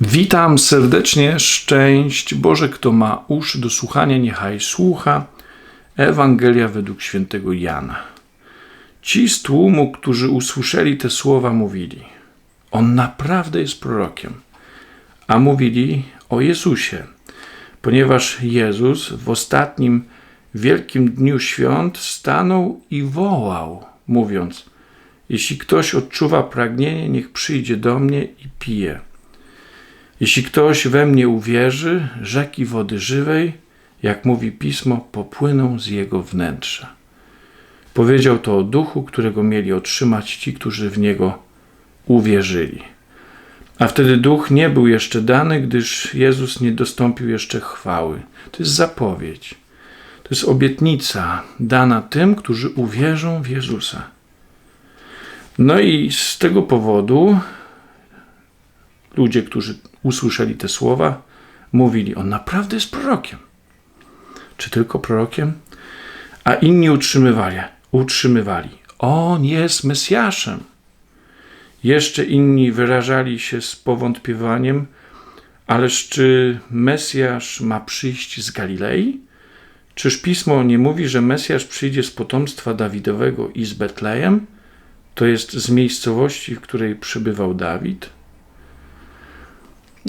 Witam serdecznie, szczęść Boże, kto ma uszy do słuchania, niechaj słucha. Ewangelia według świętego Jana. Ci z tłumu, którzy usłyszeli te słowa, mówili: On naprawdę jest prorokiem. A mówili o Jezusie, ponieważ Jezus w ostatnim wielkim dniu świąt stanął i wołał, mówiąc: Jeśli ktoś odczuwa pragnienie, niech przyjdzie do mnie i pije. Jeśli ktoś we mnie uwierzy, rzeki wody żywej, jak mówi pismo, popłyną z jego wnętrza. Powiedział to o duchu, którego mieli otrzymać ci, którzy w niego uwierzyli. A wtedy duch nie był jeszcze dany, gdyż Jezus nie dostąpił jeszcze chwały. To jest zapowiedź. To jest obietnica dana tym, którzy uwierzą w Jezusa. No i z tego powodu ludzie, którzy usłyszeli te słowa, mówili: On naprawdę jest prorokiem. Czy tylko prorokiem? A inni utrzymywali, utrzymywali: On jest Mesjaszem. Jeszcze inni wyrażali się z powątpiewaniem: Ależ czy Mesjasz ma przyjść z Galilei? Czyż pismo nie mówi, że Mesjasz przyjdzie z potomstwa Dawidowego i z Betlejem? To jest z miejscowości, w której przybywał Dawid?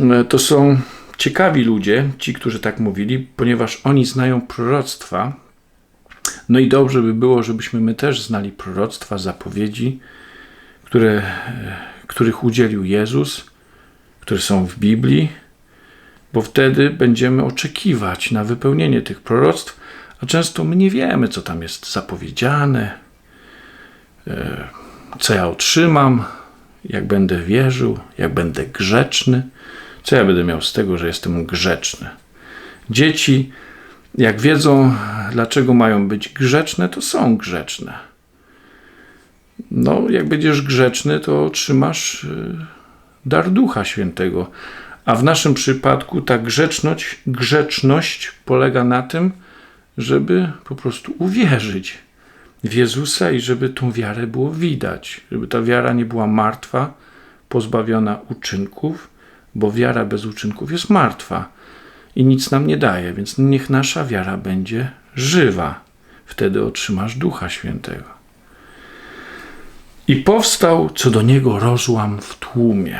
E, to są ciekawi ludzie, ci, którzy tak mówili, ponieważ oni znają proroctwa. No i dobrze by było, żebyśmy my też znali proroctwa, zapowiedzi, które, e, których udzielił Jezus, które są w Biblii, bo wtedy będziemy oczekiwać na wypełnienie tych proroctw, a często my nie wiemy, co tam jest zapowiedziane, e, co ja otrzymam, jak będę wierzył, jak będę grzeczny. Co ja będę miał z tego, że jestem grzeczny? Dzieci, jak wiedzą, dlaczego mają być grzeczne, to są grzeczne. No, jak będziesz grzeczny, to otrzymasz y, dar Ducha Świętego. A w naszym przypadku ta grzeczność, grzeczność polega na tym, żeby po prostu uwierzyć w Jezusa i żeby tą wiarę było widać, żeby ta wiara nie była martwa, pozbawiona uczynków, bo wiara bez uczynków jest martwa i nic nam nie daje, więc niech nasza wiara będzie żywa. Wtedy otrzymasz Ducha Świętego. I powstał co do niego rozłam w tłumie,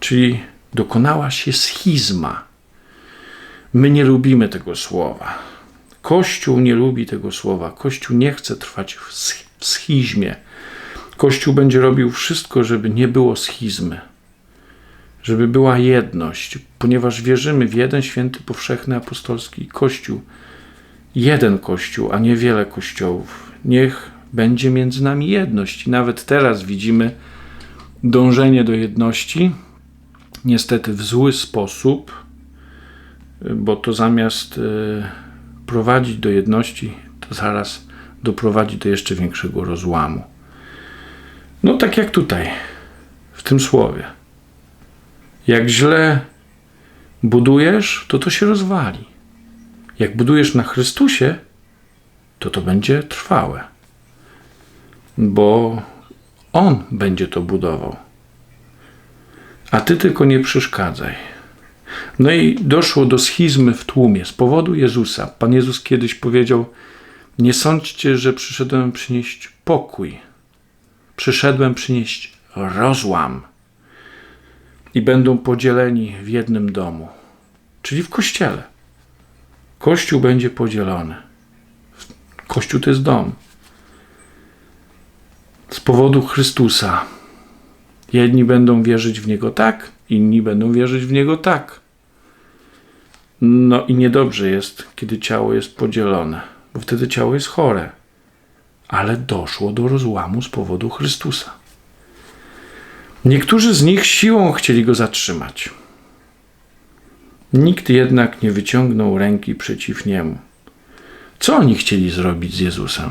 czyli dokonała się schizma. My nie lubimy tego słowa. Kościół nie lubi tego słowa. Kościół nie chce trwać w schizmie. Kościół będzie robił wszystko, żeby nie było schizmy żeby była jedność, ponieważ wierzymy w jeden święty, powszechny, apostolski Kościół. Jeden Kościół, a nie wiele Kościołów. Niech będzie między nami jedność. I nawet teraz widzimy dążenie do jedności, niestety w zły sposób, bo to zamiast e, prowadzić do jedności, to zaraz doprowadzi do jeszcze większego rozłamu. No tak jak tutaj, w tym słowie. Jak źle budujesz, to to się rozwali. Jak budujesz na Chrystusie, to to będzie trwałe. Bo On będzie to budował. A ty tylko nie przeszkadzaj. No i doszło do schizmy w tłumie z powodu Jezusa. Pan Jezus kiedyś powiedział: Nie sądźcie, że przyszedłem przynieść pokój. Przyszedłem przynieść rozłam i będą podzieleni w jednym domu, czyli w kościele. Kościół będzie podzielony. Kościół to jest dom. Z powodu Chrystusa. Jedni będą wierzyć w Niego tak, inni będą wierzyć w Niego tak. No i niedobrze jest, kiedy ciało jest podzielone, bo wtedy ciało jest chore. Ale doszło do rozłamu z powodu Chrystusa. Niektórzy z nich siłą chcieli go zatrzymać. Nikt jednak nie wyciągnął ręki przeciw niemu. Co oni chcieli zrobić z Jezusem?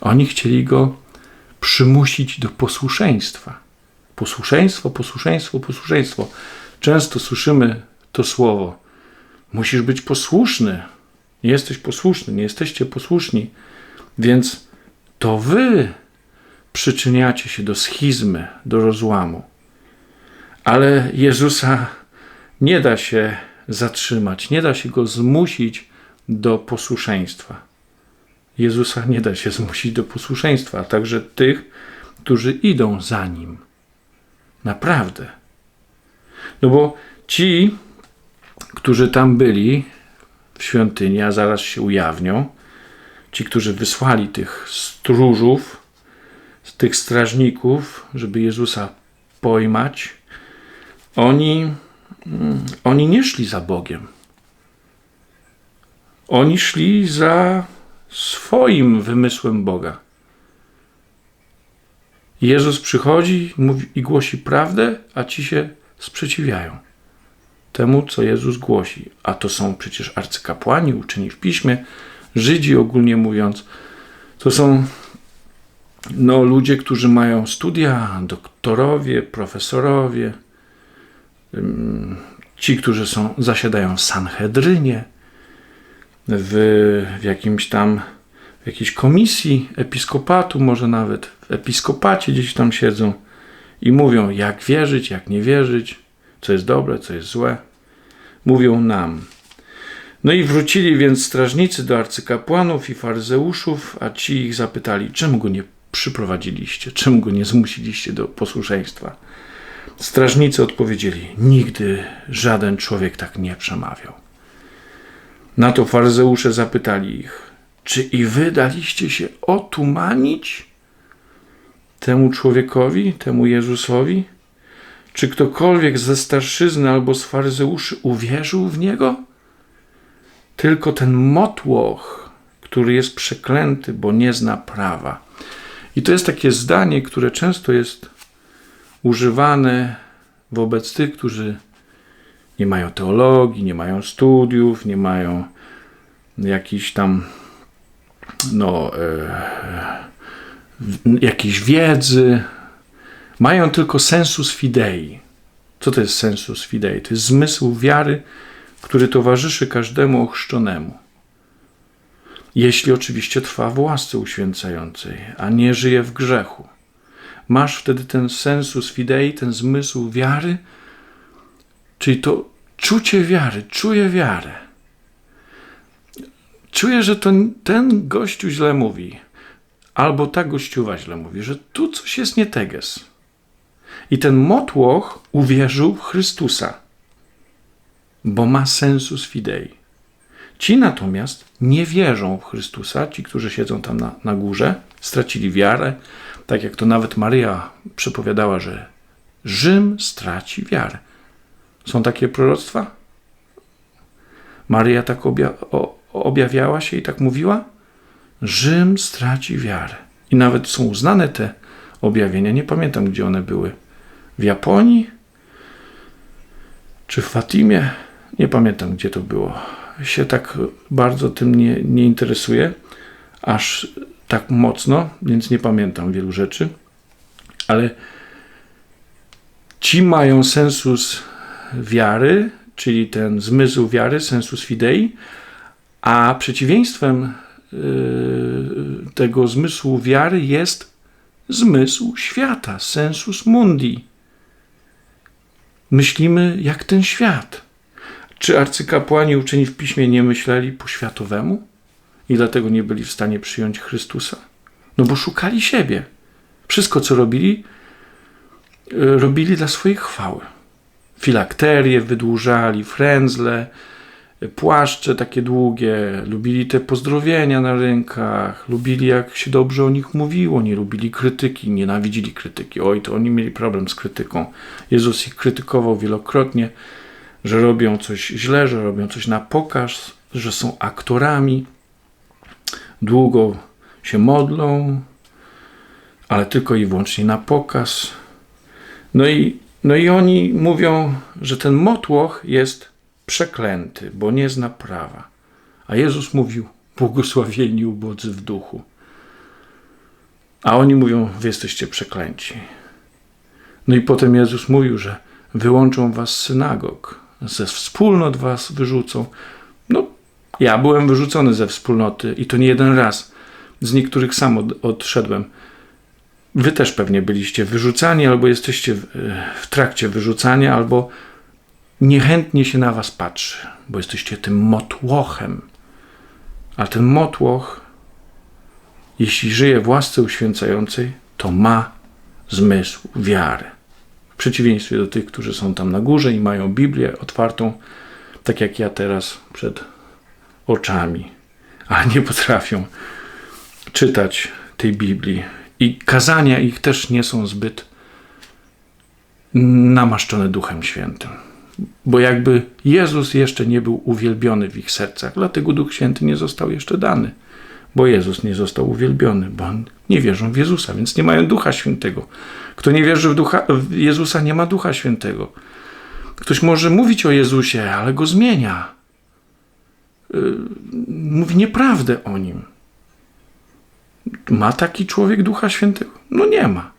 Oni chcieli go przymusić do posłuszeństwa. Posłuszeństwo, posłuszeństwo, posłuszeństwo. Często słyszymy to słowo. Musisz być posłuszny. Nie jesteś posłuszny, nie jesteście posłuszni. Więc to wy przyczyniacie się do schizmy, do rozłamu. Ale Jezusa nie da się zatrzymać, nie da się go zmusić do posłuszeństwa. Jezusa nie da się zmusić do posłuszeństwa, a także tych, którzy idą za nim. Naprawdę. No bo ci, którzy tam byli w świątyni, a zaraz się ujawnią, ci, którzy wysłali tych stróżów, tych strażników, żeby Jezusa pojmać, oni, mm, oni nie szli za Bogiem. Oni szli za swoim wymysłem Boga. Jezus przychodzi mówi, i głosi prawdę, a ci się sprzeciwiają temu, co Jezus głosi. A to są przecież arcykapłani, uczeni w piśmie, Żydzi ogólnie mówiąc. To są no, ludzie, którzy mają studia, doktorowie, profesorowie, ci, którzy są, zasiadają w Sanhedrynie, w, w jakimś tam, w jakiejś komisji episkopatu, może nawet w episkopacie gdzieś tam siedzą i mówią, jak wierzyć, jak nie wierzyć, co jest dobre, co jest złe. Mówią nam. No i wrócili więc strażnicy do arcykapłanów i faryzeuszów, a ci ich zapytali, czemu go nie przyprowadziliście, czemu go nie zmusiliście do posłuszeństwa. Strażnicy odpowiedzieli: Nigdy żaden człowiek tak nie przemawiał. Na to faryzeusze zapytali ich: Czy i wy daliście się otumanić temu człowiekowi, temu Jezusowi? Czy ktokolwiek ze starszyzny albo z faryzeuszy uwierzył w niego? Tylko ten motłoch, który jest przeklęty, bo nie zna prawa. I to jest takie zdanie, które często jest używane wobec tych, którzy nie mają teologii, nie mają studiów, nie mają jakiejś tam no, e, jakiejś wiedzy, mają tylko sensus fidei. Co to jest sensus fidei? To jest zmysł wiary, który towarzyszy każdemu ochrzczonemu. Jeśli oczywiście trwa w łasce uświęcającej, a nie żyje w grzechu. Masz wtedy ten sensus fidei, ten zmysł wiary, czyli to czucie wiary, czuję wiarę. Czuję, że to ten gościu źle mówi, albo ta gościuwa źle mówi, że tu coś jest nie teges. I ten motłoch uwierzył w Chrystusa, bo ma sensus fidei. Ci natomiast nie wierzą w Chrystusa, ci, którzy siedzą tam na, na górze, stracili wiarę, tak jak to nawet Maria przepowiadała, że Rzym straci wiarę. Są takie proroctwa? Maria tak obja objawiała się i tak mówiła? Rzym straci wiarę. I nawet są uznane te objawienia. Nie pamiętam, gdzie one były w Japonii czy w Fatimie. Nie pamiętam, gdzie to było. Się tak bardzo tym nie, nie interesuję, aż tak mocno, więc nie pamiętam wielu rzeczy. Ale ci mają sensus wiary, czyli ten zmysł wiary, sensus fidei, a przeciwieństwem yy, tego zmysłu wiary jest zmysł świata, sensus mundi myślimy jak ten świat. Czy arcykapłani uczeni w piśmie nie myśleli po światowemu i dlatego nie byli w stanie przyjąć Chrystusa? No bo szukali siebie. Wszystko, co robili, e, robili dla swojej chwały. Filakterie wydłużali, frędzle, płaszcze takie długie, lubili te pozdrowienia na rękach, lubili jak się dobrze o nich mówiło, nie lubili krytyki, nienawidzili krytyki. Oj, to oni mieli problem z krytyką. Jezus ich krytykował wielokrotnie, że robią coś źle, że robią coś na pokaz, że są aktorami. Długo się modlą, ale tylko i wyłącznie na pokaz. No i, no i oni mówią, że ten motłoch jest przeklęty, bo nie zna prawa. A Jezus mówił: Błogosławieni ubodzy w duchu. A oni mówią: Wy jesteście przeklęci. No i potem Jezus mówił, że wyłączą was synagog, ze wspólnot was wyrzucą. No, ja byłem wyrzucony ze wspólnoty i to nie jeden raz. Z niektórych sam od, odszedłem. Wy też pewnie byliście wyrzucani, albo jesteście w, w trakcie wyrzucania, albo niechętnie się na was patrzy, bo jesteście tym motłochem. A ten motłoch, jeśli żyje w łasce uświęcającej, to ma zmysł wiary. Przeciwieństwie do tych, którzy są tam na górze i mają Biblię otwartą, tak jak ja teraz przed oczami, ale nie potrafią czytać tej Biblii. I kazania ich też nie są zbyt namaszczone Duchem Świętym. Bo jakby Jezus jeszcze nie był uwielbiony w ich sercach, dlatego Duch Święty nie został jeszcze dany. Bo Jezus nie został uwielbiony, bo nie wierzą w Jezusa, więc nie mają Ducha Świętego. Kto nie wierzy w, ducha, w Jezusa, nie ma Ducha Świętego. Ktoś może mówić o Jezusie, ale go zmienia. Yy, mówi nieprawdę o nim. Ma taki człowiek Ducha Świętego? No nie ma.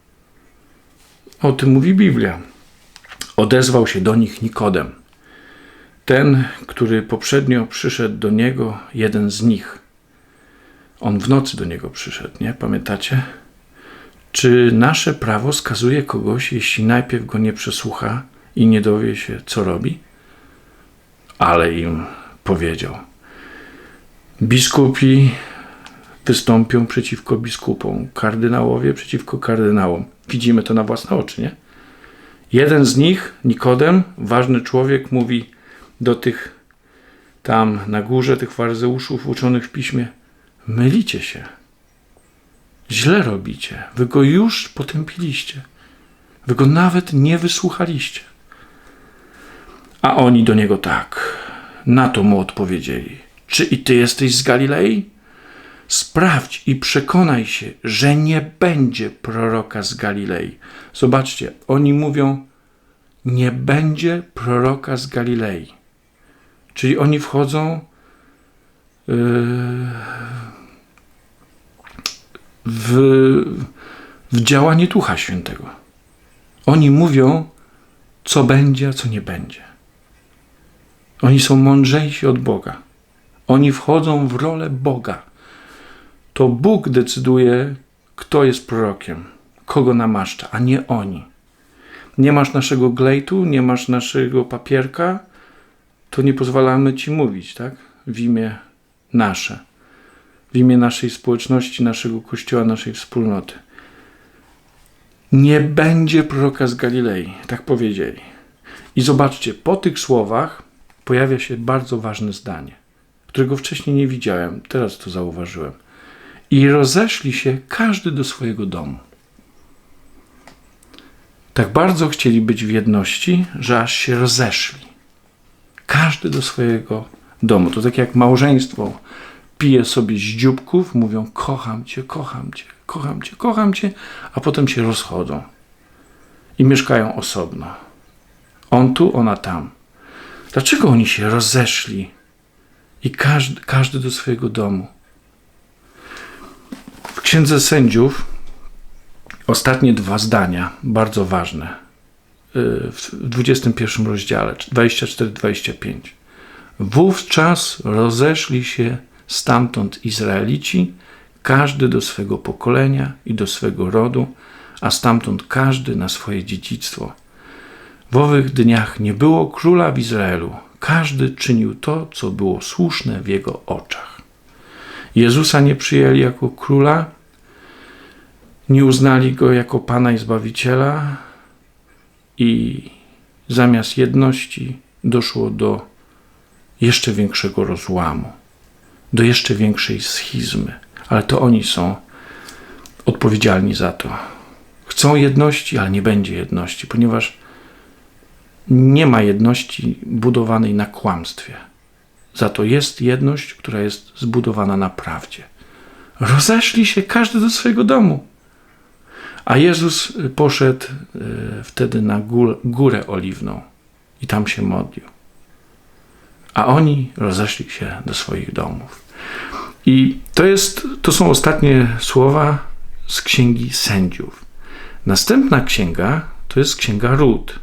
O tym mówi Biblia. Odezwał się do nich Nikodem. Ten, który poprzednio przyszedł do niego, jeden z nich. On w nocy do niego przyszedł, nie? Pamiętacie? Czy nasze prawo skazuje kogoś, jeśli najpierw go nie przesłucha i nie dowie się, co robi? Ale im powiedział. Biskupi wystąpią przeciwko biskupom, kardynałowie przeciwko kardynałom. Widzimy to na własne oczy, nie? Jeden z nich, Nikodem, ważny człowiek, mówi do tych tam na górze, tych faryzeuszów uczonych w piśmie: Mylicie się. Źle robicie. Wy go już potępiliście. Wy go nawet nie wysłuchaliście. A oni do niego tak. Na to mu odpowiedzieli: Czy i ty jesteś z Galilei? Sprawdź i przekonaj się, że nie będzie proroka z Galilei. Zobaczcie, oni mówią, nie będzie proroka z Galilei. Czyli oni wchodzą yy, w, w działanie Ducha Świętego. Oni mówią, co będzie, a co nie będzie. Oni są mądrzejsi od Boga. Oni wchodzą w rolę Boga to Bóg decyduje, kto jest prorokiem, kogo namaszcza, a nie oni. Nie masz naszego glejtu, nie masz naszego papierka, to nie pozwalamy ci mówić, tak? W imię nasze, w imię naszej społeczności, naszego kościoła, naszej wspólnoty. Nie będzie proroka z Galilei, tak powiedzieli. I zobaczcie, po tych słowach pojawia się bardzo ważne zdanie, którego wcześniej nie widziałem, teraz to zauważyłem i rozeszli się każdy do swojego domu. Tak bardzo chcieli być w jedności, że aż się rozeszli. Każdy do swojego domu. To tak jak małżeństwo pije sobie z dzióbków, mówią kocham cię, kocham cię, kocham cię, kocham cię, a potem się rozchodzą i mieszkają osobno. On tu, ona tam. Dlaczego oni się rozeszli i każdy, każdy do swojego domu? W Księdze Sędziów ostatnie dwa zdania, bardzo ważne, y, w 21 rozdziale, 24-25. Wówczas rozeszli się stamtąd Izraelici, każdy do swego pokolenia i do swego rodu, a stamtąd każdy na swoje dziedzictwo. W owych dniach nie było króla w Izraelu. Każdy czynił to, co było słuszne w jego oczach. Jezusa nie przyjęli jako króla, nie uznali go jako Pana i Zbawiciela, i zamiast jedności doszło do jeszcze większego rozłamu, do jeszcze większej schizmy. Ale to oni są odpowiedzialni za to. Chcą jedności, ale nie będzie jedności, ponieważ nie ma jedności budowanej na kłamstwie. Za to jest jedność, która jest zbudowana na prawdzie. Rozeszli się każdy do swojego domu. A Jezus poszedł e, wtedy na górę oliwną i tam się modlił. A oni rozeszli się do swoich domów. I to, jest, to są ostatnie słowa z księgi sędziów. Następna księga to jest księga Ród.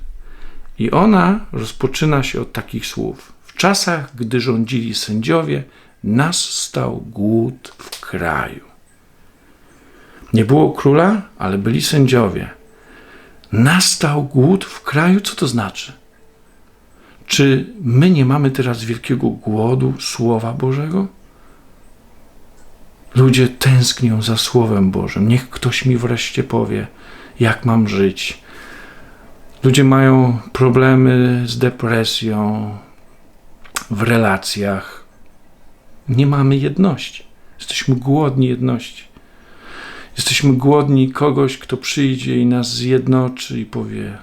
I ona rozpoczyna się od takich słów czasach, gdy rządzili sędziowie, nastał głód w kraju. Nie było króla, ale byli sędziowie. Nastał głód w kraju, co to znaczy? Czy my nie mamy teraz wielkiego głodu Słowa Bożego? Ludzie tęsknią za Słowem Bożym. Niech ktoś mi wreszcie powie, jak mam żyć. Ludzie mają problemy z depresją w relacjach. Nie mamy jedności. Jesteśmy głodni jedności. Jesteśmy głodni kogoś, kto przyjdzie i nas zjednoczy i powie: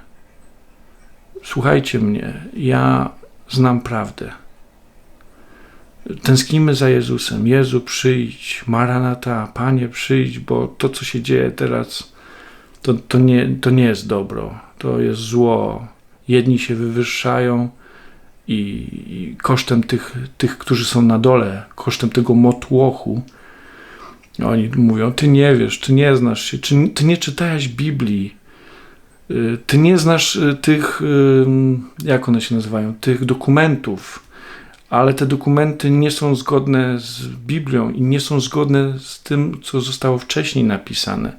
Słuchajcie mnie, ja znam prawdę. Tęsknimy za Jezusem. Jezu, przyjdź, Maranata, Panie, przyjdź, bo to, co się dzieje teraz, to, to, nie, to nie jest dobro, to jest zło. Jedni się wywyższają i, i kosztem tych, tych, którzy są na dole, kosztem tego motłochu, oni mówią, ty nie wiesz, ty nie znasz się, czy, ty nie czytałeś Biblii, ty nie znasz y, tych, y, jak one się nazywają, tych dokumentów, ale te dokumenty nie są zgodne z Biblią i nie są zgodne z tym, co zostało wcześniej napisane.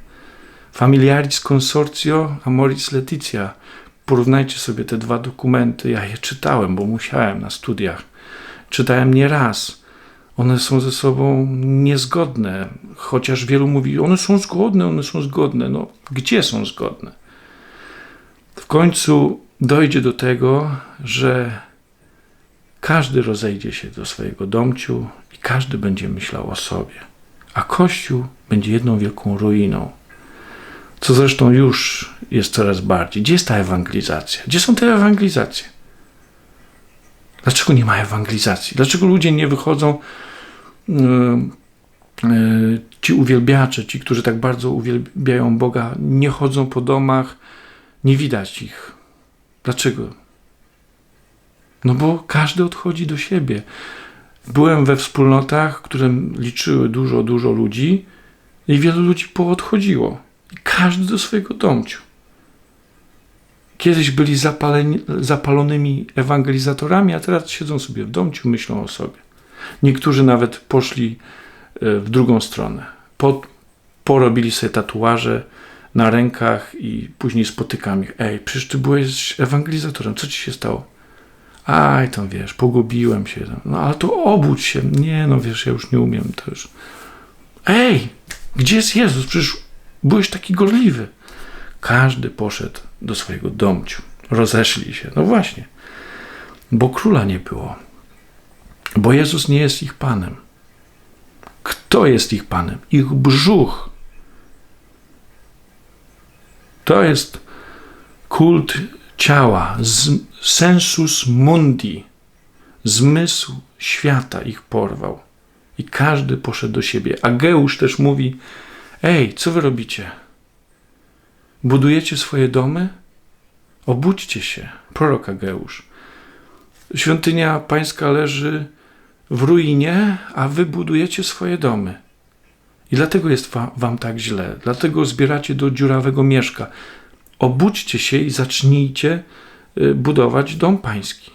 Familiaris Consortio Amoris Leticia. Porównajcie sobie te dwa dokumenty. Ja je czytałem, bo musiałem na studiach. Czytałem nie raz. One są ze sobą niezgodne, chociaż wielu mówi, one są zgodne, one są zgodne. No, gdzie są zgodne? Końcu dojdzie do tego, że każdy rozejdzie się do swojego domciu i każdy będzie myślał o sobie, a Kościół będzie jedną wielką ruiną. Co zresztą już jest coraz bardziej. Gdzie jest ta ewangelizacja? Gdzie są te ewangelizacje? Dlaczego nie ma ewangelizacji? Dlaczego ludzie nie wychodzą, yy, yy, ci uwielbiacze, ci, którzy tak bardzo uwielbiają Boga, nie chodzą po domach, nie widać ich. Dlaczego? No bo każdy odchodzi do siebie. Byłem we wspólnotach, które liczyły dużo, dużo ludzi i wielu ludzi poodchodziło. Każdy do swojego domciu. Kiedyś byli zapaleni, zapalonymi ewangelizatorami, a teraz siedzą sobie w domciu, myślą o sobie. Niektórzy nawet poszli e, w drugą stronę. Po, porobili sobie tatuaże na rękach i później spotykam ich. Ej, przecież ty byłeś ewangelizatorem, co ci się stało? Aj, tam wiesz, pogubiłem się. No ale to obudź się. Nie, no wiesz, ja już nie umiem też. Ej, gdzie jest Jezus? Przecież byłeś taki gorliwy. Każdy poszedł do swojego domciu. Rozeszli się. No właśnie. Bo króla nie było. Bo Jezus nie jest ich panem. Kto jest ich panem? Ich brzuch. To jest kult ciała, sensus mundi, zmysł świata ich porwał. I każdy poszedł do siebie. Ageusz też mówi: Ej, co wy robicie? Budujecie swoje domy? Obudźcie się, prorok Ageusz. Świątynia pańska leży w ruinie, a wy budujecie swoje domy. I dlatego jest wam, wam tak źle. Dlatego zbieracie do dziurawego mieszka. Obudźcie się i zacznijcie y, budować dom pański.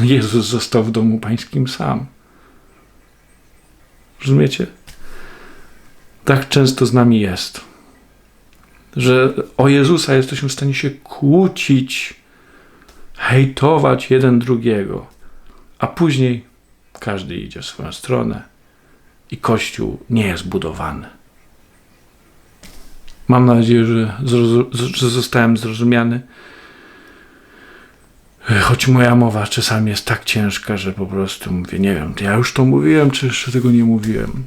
Jezus został w domu pańskim sam. Rozumiecie? Tak często z nami jest, że o Jezusa jesteśmy w stanie się kłócić, hejtować jeden drugiego, a później każdy idzie w swoją stronę i Kościół nie jest budowany. Mam nadzieję, że, że zostałem zrozumiany. Choć moja mowa czasami jest tak ciężka, że po prostu mówię, nie wiem, ja już to mówiłem, czy jeszcze tego nie mówiłem.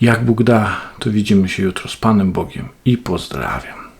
Jak Bóg da, to widzimy się jutro z Panem Bogiem i pozdrawiam.